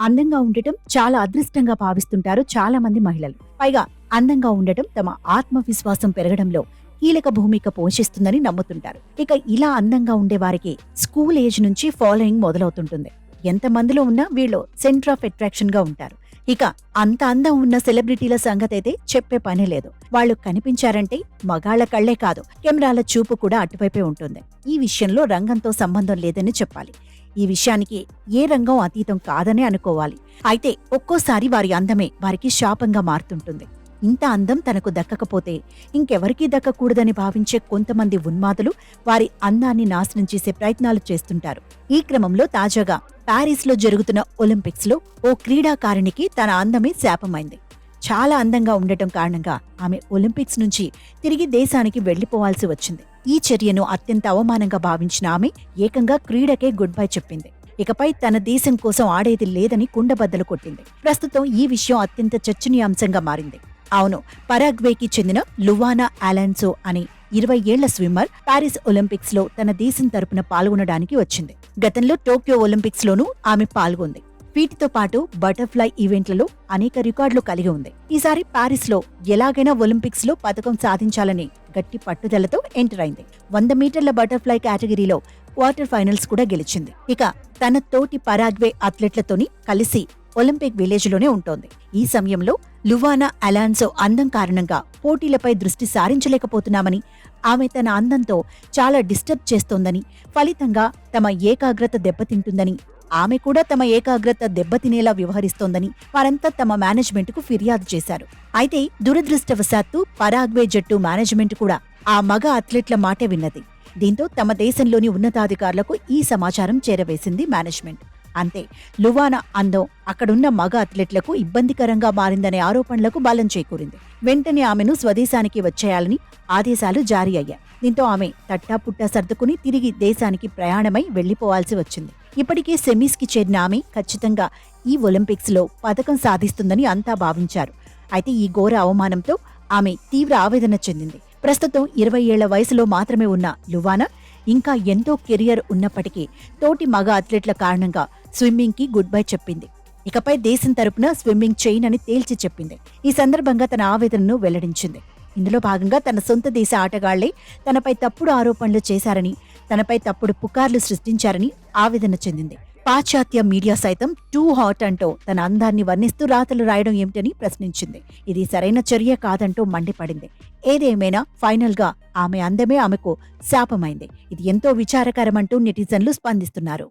అందంగా ఉండటం చాలా అదృష్టంగా భావిస్తుంటారు చాలా మంది మహిళలు. పైగా అందంగా ఉండటం తమ ఆత్మవిశ్వాసం పెరగడంలో కీలక భూమిక పోషిస్తుందని నమ్ముతుంటారు. ఇక ఇలా అందంగా ఉండే వారికి స్కూల్ ఏజ్ నుంచి ఫాలోయింగ్ మొదలవుతుంటుంది. ఎంతమందిలో ఉన్నా వీళ్ళు సెంటర్ ఆఫ్ అట్రాక్షన్గా ఉంటారు. ఇక అంత అందం ఉన్న సెలబ్రిటీల సంగతి అయితే చెప్పే పని లేదు. వాళ్ళు కనిపించారంటే మగాళ్ళ కళ్ళే కాదు కెమెరాల చూపు కూడా అటువైపే ఉంటుంది. ఈ విషయంలో రంగంతో సంబంధం లేదని చెప్పాలి. ఈ విషయానికి ఏ రంగం అతీతం కాదనే అనుకోవాలి. అయితే ఒక్కోసారి వారి అందమే వారికి శాపంగా మారుతుంటుంది. ఇంత అందం తనకు దక్కకపోతే ఇంకెవరికీ దక్కకూడదని భావించే కొంతమంది ఉన్మాదులు వారి అందాన్ని నాశనం చేసే ప్రయత్నాలు చేస్తుంటారు. ఈ క్రమంలో తాజాగా ప్యారిస్లో జరుగుతున్న ఒలింపిక్స్లో ఓ క్రీడాకారిణికి తన అందమే శాపమైంది. చాలా అందంగా ఉండటం కారణంగా ఆమె ఒలింపిక్స్ నుంచి తిరిగి దేశానికి వెళ్ళిపోవాల్సి వచ్చింది. ఈ చర్యను అత్యంత అవమానంగా భావించిన ఆమె ఏకంగా క్రీడకే గుడ్ బై చెప్పింది. ఇకపై తన దేశం కోసం ఆడేది లేదని కుండబద్దలు కొట్టింది. ప్రస్తుతం ఈ విషయం అత్యంత చర్చనీయాంశంగా మారింది. అవును పరాగ్వేకి చెందిన లువానా అలాన్సో అనే ఇరవై ఏళ్ళ స్విమ్మర్ పారిస్ ఒలింపిక్స్లో తన దేశం తరపున పాల్గొనడానికి వచ్చింది. గతంలో టోక్యో ఒలింపిక్స్ లోనూ ఆమె పాల్గొంది. వీటితో పాటు బటర్ఫ్లై ఈవెంట్లలో అనేక రికార్డులు కలిగి ఉంది. ఈసారి పారిస్లో ఎలాగైనా ఒలింపిక్స్లో పథకం సాధించాలని గట్టి పట్టుదలతో ఎంటర్ అయింది. వంద మీటర్ల బటర్ఫ్లై కేటగిరీలో క్వార్టర్ ఫైనల్స్ కూడా గెలిచింది. ఇక తన తోటి పరాగ్వే అథ్లెట్లతోని కలిసి ఒలింపిక్ విలేజ్లోనే ఉంటోంది. ఈ సమయంలో లువానా అలాన్సో అందం కారణంగా పోటీలపై దృష్టి సారించలేకపోతున్నామని ఆమె తన అందంతో చాలా డిస్టర్బ్ చేస్తోందని ఫలితంగా తమ ఏకాగ్రత దెబ్బతింటుందని ఆమె కూడా తమ ఏకాగ్రత దెబ్బతినేలా వ్యవహరిస్తోందని వారంతా తమ మేనేజ్మెంట్కు ఫిర్యాదు చేశారు. అయితే దురదృష్టవశాత్తు పరాగ్వే జట్టు మేనేజ్మెంట్ కూడా ఆ మగ అథ్లెట్ల మాటే విన్నది. దీంతో తమ దేశంలోని ఉన్నతాధికారులకు ఈ సమాచారం చేరవేసింది మేనేజ్మెంట్. అంతే. లువానా అందం అక్కడున్న మగ అథ్లెట్లకు ఇబ్బందికరంగా మారిందనే ఆరోపణలకు బలం చేకూరింది. వెంటనే ఆమెను స్వదేశానికి వచ్చేయాలని ఆదేశాలు జారీ అయ్యాయి. దీంతో ఆమె తట్టా పుట్టా సర్దుకుని తిరిగి దేశానికి ప్రయాణమై వెళ్ళిపోవాల్సి వచ్చింది. ఇప్పటికే సెమీస్కి చేరిన ఆమె ఖచ్చితంగా ఈ ఒలింపిక్స్లో పథకం సాధిస్తుందని అంతా భావించారు. అయితే ఈ ఘోర అవమానంతో ఆమె తీవ్ర ఆవేదన చెందింది. ప్రస్తుతం ఇరవై ఏళ్ళ వయసులో మాత్రమే ఉన్న లువానా ఇంకా ఎంతో కెరియర్ ఉన్నప్పటికీ తోటి మగ అథ్లెట్ల కారణంగా స్విమ్మింగ్కి గుడ్ బై చెప్పింది. ఇకపై దేశం తరపున స్విమ్మింగ్ చేయనని తేల్చి చెప్పింది. ఈ సందర్భంగా తన ఆవేదనను వెల్లడించింది. ఇందులో భాగంగా తన సొంత దేశ ఆటగాళ్ళే తనపై తప్పుడు ఆరోపణలు చేశారని తనపై తప్పుడు పుకార్లు సృష్టించారని ఆవేదన చెందింది. పాశ్చాత్య మీడియా సైతం టూ హాట్ అంటూ తన అందాన్ని వర్ణిస్తూ రాతలు రాయడం ఏమిటని ప్రశ్నించింది. ఇది సరైన చర్య కాదంటూ మండిపడింది. ఏదేమైనా ఫైనల్గా ఆమె అందమే ఆమెకు శాపమైంది. ఇది ఎంతో విచారకరమంటూ నెటిజన్లు స్పందిస్తున్నారు.